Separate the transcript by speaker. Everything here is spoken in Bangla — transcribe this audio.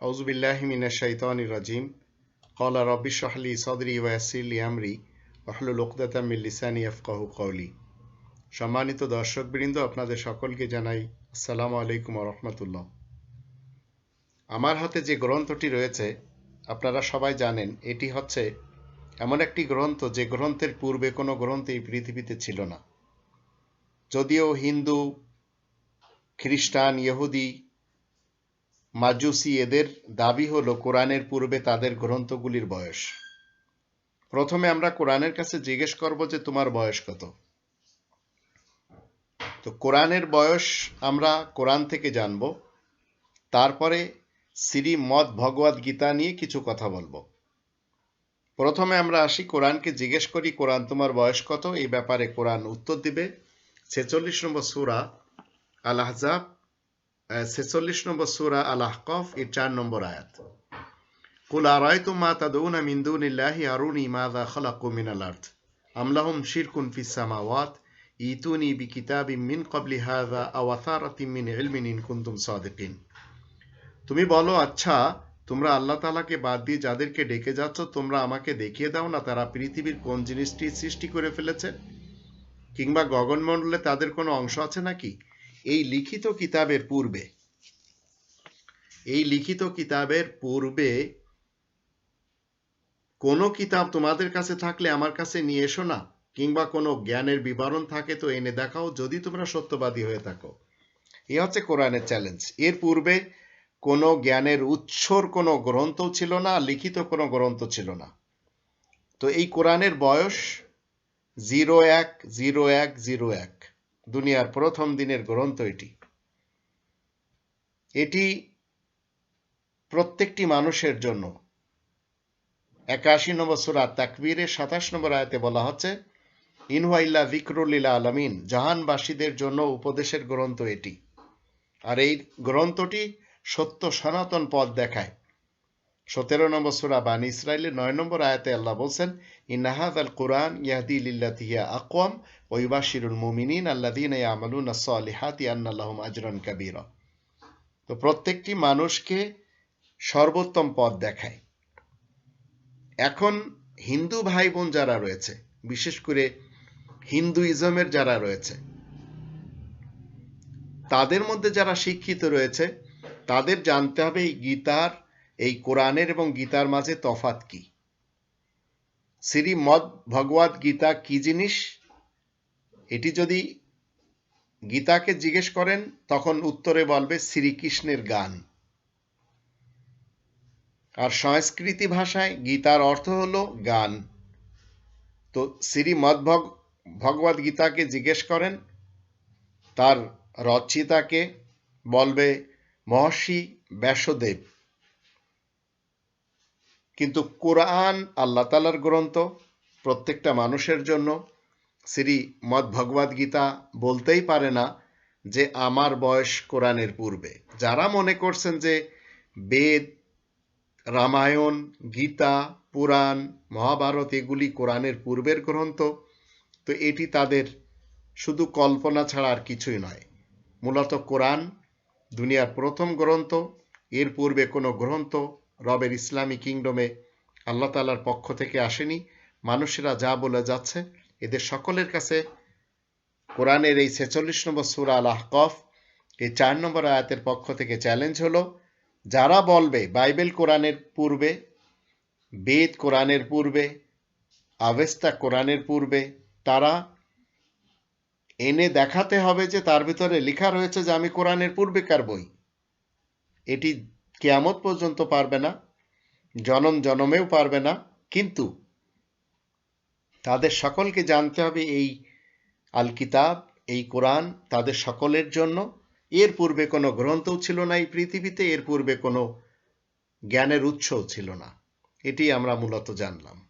Speaker 1: আউজুবিল্লাহিমিনা শাইতানি রাজিম। কলা রব্বি শাহলি সদরি ওয়াসিল আমরি আহলুল ওকদাতা মিল্লিসানি আফকাহু কৌলি সম্মানিত দর্শকবৃন্দ, আপনাদের সকলকে জানাই আসসালামু আলাইকুম রহমতুল্লাহ। আমার হাতে যে গ্রন্থটি রয়েছে, আপনারা সবাই জানেন, এটি হচ্ছে এমন একটি গ্রন্থ যে গ্রন্থের পূর্বে কোনো গ্রন্থ এই পৃথিবীতে ছিল না। যদিও হিন্দু, খ্রিস্টান, ইহুদি মাজুসি এদের দাবি হলো, কোরআনের পূর্বে তাদের গ্রন্থগুলির বয়স। প্রথমে আমরা কোরআনের কাছে জিজ্ঞেস করব যে, তোমার বয়স কত? তো কোরআনের বয়স আমরা কোরআন থেকে জানব। তারপরে শ্রী মদ ভগবদ গীতা নিয়ে কিছু কথা বলব। প্রথমে আমরা আসি কোরআনকে জিজ্ঞেস করি, কোরআন তোমার বয়স কত? এই ব্যাপারে কোরআন উত্তর দিবে। ছেচল্লিশ নম্বর সুরা আল আহজাব ছেচল্লিশ নম্বর সুরা আল আহকফ এর চার নম্বর আয়াত। কুল মা আরুনি শিরকুন ইতুনি ইন তুমি বলো আচ্ছা তোমরা আল্লাহ তালাকে বাদ দিয়ে যাদেরকে ডেকে যাচ্ছ, তোমরা আমাকে দেখিয়ে দাও না তারা পৃথিবীর কোন জিনিসটি সৃষ্টি করে ফেলেছে? কিংবা গগনমণ্ডলে তাদের কোনো অংশ আছে নাকি? এই লিখিত কিতাবের পূর্বে, এই লিখিত কিতাবের পূর্বে কোনো কিতাব তোমাদের কাছে থাকলে আমার কাছে নিয়ে এসো না, কিংবা কোনো জ্ঞানের বিবরণ থাকে তো এনে দেখাও যদি তোমরা সত্যবাদী হয়ে থাকো। এ হচ্ছে কোরআনের চ্যালেঞ্জ এর পূর্বে কোনো জ্ঞানের উৎসর কোনো গ্রন্থ ছিল না, লিখিত কোনো গ্রন্থ ছিল না। তো এই কোরআনের বয়স জিরো এক জিরো এক জিরো এক। দুনিয়ার প্রথম দিনের গ্রন্থ এটি। এটি প্রত্যেকটি মানুষের জন্য। একাশি নম্বর সুরা তাকবীরের সাতাশ নম্বর আয়তে বলা হচ্ছে ইনহুয়াইল্লা জিক্রুল্লিলা আলমিন জাহানবাসীদের জন্য উপদেশের গ্রন্থ এটি। আর এই গ্রন্থটি সত্য সনাতন পথ দেখায়। সতেরো নম্বর সুরা বান ইসরায়েলের নয় নম্বর আয়াতে আল্লাহ বলছেন ইনাহাদ আল কোরআন ইয়াহদি লিল্লাতিহিয়া আকওয়াম ওইবাশিরুল মুমিনিন আল্লাদিন ইয়ামালুন সালিহাতি আন্নাল্লাহুম আজরান কাবির. তো প্রত্যেকটি মানুষকে সর্বোত্তম পথ দেখায়। এখন হিন্দু ভাই বোন যারা রয়েছে, বিশেষ করে হিন্দুইজমের যারা রয়েছে, তাদের মধ্যে যারা শিক্ষিত রয়েছে, তাদের জানতে হবে এই গীতার এই কোরআনের এবং গীতার মাঝে তফাত কি? শ্রী মদ ভগবত গীতা কি জিনিস? এটি যদি গীতাকে জিজ্ঞেস করেন, তখন উত্তরে বলবে শ্রীকৃষ্ণের গান। আর সংস্কৃতি ভাষায় গীতার অর্থ হলো গান। তো শ্রী মদ ভগবত গীতাকে জিজ্ঞেস করেন, তার রচিতাকে বলবে মহর্ষি ব্যাসদেব। কিন্তু কোরআন আল্লাহ তালার গ্রন্থ প্রত্যেকটা মানুষের জন্য শ্রী মদ ভগবদ গীতা বলতেই পারে না যে আমার বয়স কোরআনের পূর্বে। যারা মনে করছেন যে বেদ, রামায়ণ, গীতা, পুরাণ, মহাভারত এগুলি কোরআনের পূর্বের গ্রন্থ, তো এটি তাদের শুধু কল্পনা ছাড়া আর কিছুই নয়। মূলত কোরআন দুনিয়ার প্রথম গ্রন্থ, এর পূর্বে কোনো গ্রন্থ রবের ইসলামী কিংডমে আল্লাহ তালার পক্ষ থেকে আসেনি। মানুষেরা যা বলে যাচ্ছে, এদের সকলের কাছে কোরআনের এই ছেচল্লিশ নম্বর সুরা আল আহকফ এই চার নম্বর আয়াতের পক্ষ থেকে চ্যালেঞ্জ হলো, যারা বলবে বাইবেল কোরআনের পূর্বে, বেদ কোরআনের পূর্বে, আবেস্তা কোরআনের পূর্বে, তারা এনে দেখাতে হবে যে তার ভিতরে লেখা রয়েছে যে আমি কোরআনের পূর্বেকার বই। এটি কেয়ামত পর্যন্ত পারবে না, জনম জনমেও পারবে না, কিন্তু তাদের সকলকে জানতে হবে এই আল কিতাব এই কোরআন তাদের সকলের জন্য। এর পূর্বে কোনো গ্রন্থও ছিল না এই পৃথিবীতে, এর পূর্বে কোনো জ্ঞানের উৎসও ছিল না। এটি আমরা মূলত জানলাম।